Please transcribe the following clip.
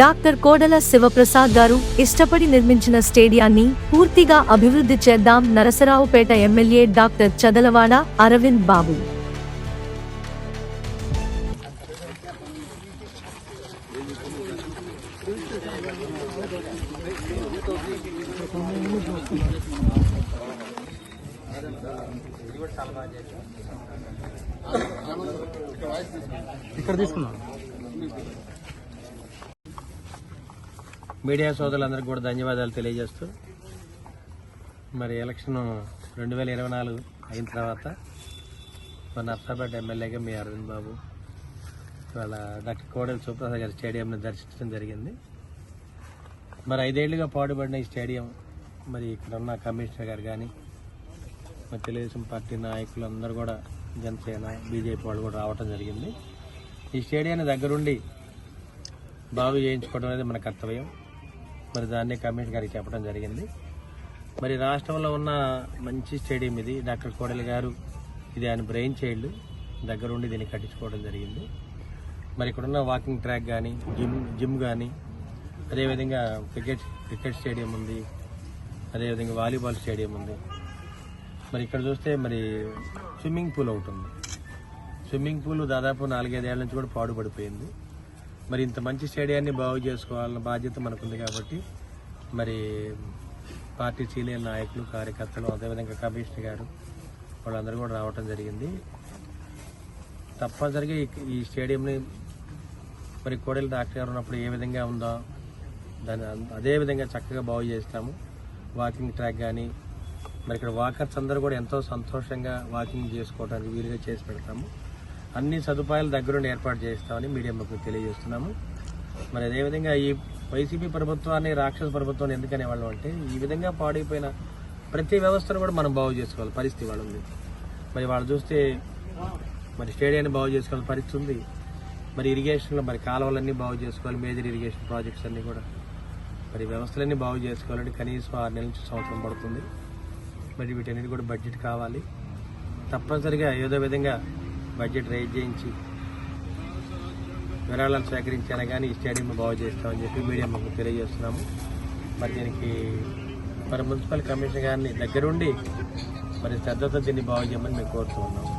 Doctor కోడల శివప్రసాద్ గారు ఇష్టపడి నిర్మించిన స్టేడియాన్ని పూర్తిగా అభివృద్ధి చేద్దాం నరసరావుపేట ఎమ్మెల్యే డాక్టర్ చదలవాడ అరవింద్ బాబు. ఇక్కడ తీసుకున్నాను. మీడియా సోదరులందరికీ కూడా ధన్యవాదాలు తెలియజేస్తూ మరి ఎలక్షన్ రెండు వేల ఇరవై నాలుగు అయిన తర్వాత మన నర్సాపేట ఎమ్మెల్యేగా మీ అరవింద్ బాబు ఇవాళ డాక్టర్ కోడెల సుప్రసాద్ గారి స్టేడియంని దర్శించడం జరిగింది. మరి ఐదేళ్ళుగా పాడుపడిన ఈ స్టేడియం మరి ఇక్కడ ఉన్న కమిషనర్ గారు కానీ మరి తెలుగుదేశం పార్టీ నాయకులు అందరూ కూడా జనసేన బీజేపీ వాళ్ళు కూడా రావటం జరిగింది. ఈ స్టేడియాన్ని దగ్గరుండి బాగు చేయించుకోవడం అనేది మన కర్తవ్యం. మరి దాన్ని కమిషనర్ గారికి చెప్పడం జరిగింది. మరి రాష్ట్రంలో ఉన్న మంచి స్టేడియం ఇది. డాక్టర్ కోడెల గారు ఇది ఆయన బ్రెయిన్ చైల్డ్. దగ్గరుండి దీన్ని కట్టించుకోవడం జరిగింది. మరి ఇక్కడున్న వాకింగ్ ట్రాక్ కానీ జిమ్ జిమ్ కానీ అదేవిధంగా క్రికెట్ క్రికెట్ స్టేడియం ఉంది. అదేవిధంగా వాలీబాల్ స్టేడియం ఉంది. మరి ఇక్కడ చూస్తే మరి స్విమ్మింగ్ పూల్ ఒకటి ఉంది. స్విమ్మింగ్ పూల్ దాదాపు నాలుగైదేళ్ళ నుంచి కూడా పాడుపడిపోయింది. మరి ఇంత మంచి స్టేడియాన్ని బాగు చేసుకోవాలన్న బాధ్యత మనకుంది కాబట్టి మరి పార్టీ సీనియర్ నాయకులు కార్యకర్తలు అదేవిధంగా కమిషనర్ గారు వాళ్ళందరూ కూడా రావటం జరిగింది. తప్పనిసరిగా ఈ- ఈ స్టేడియంని మరి కోడెల డాక్టర్ గారు ఉన్నప్పుడు ఏ విధంగా ఉందో దాన్ని అదే విధంగా చక్కగా బాగు చేస్తాము. వాకింగ్ ట్రాక్ కానీ మరి ఇక్కడ వాకర్స్ అందరూ కూడా ఎంతో సంతోషంగా వాకింగ్ చేసుకోవడానికి వీలుగా చేసి పెడతాము. అన్ని సదుపాయాలు దగ్గరుండి ఏర్పాటు చేస్తామని మీడియా తెలియజేస్తున్నాము. మరి అదేవిధంగా ఈ వైసీపీ ప్రభుత్వాన్ని రాక్షస ప్రభుత్వాన్ని ఎందుకనే వాళ్ళం అంటే ఈ విధంగా పాడైపోయిన ప్రతి వ్యవస్థను కూడా మనం బాగు చేసుకోవాలి. పరిస్థితి వాళ్ళు ఉంది మరి వాళ్ళు చూస్తే మరి స్టేడియాన్ని బాగు చేసుకోవాలి పరిస్థితి ఉంది. మరి ఇరిగేషన్లో మరి కాలువలన్నీ బాగు చేసుకోవాలి మేజర్ ఇరిగేషన్ ప్రాజెక్ట్స్ అన్నీ కూడా. మరి వ్యవస్థలన్నీ బాగు చేసుకోవాలంటే కనీసం ఆరు నెలల నుంచి సంవత్సరం పడుతుంది. మరి వీటన్నిటి కూడా బడ్జెట్ కావాలి. తప్పనిసరిగా ఏదో విధంగా బడ్జెట్ రైజ్ చేయించి విరాళాలు సేకరించాను కానీ ఈ స్టేడియం బాగు చేస్తామని చెప్పి మీడియా మాకు తెలియజేస్తున్నాము. మరి దీనికి మరి మున్సిపల్ కమిషనర్ గారిని దగ్గరుండి మరి శ్రద్ధతో దీన్ని బాగు చేయమని మేము కోరుతూ ఉన్నాము.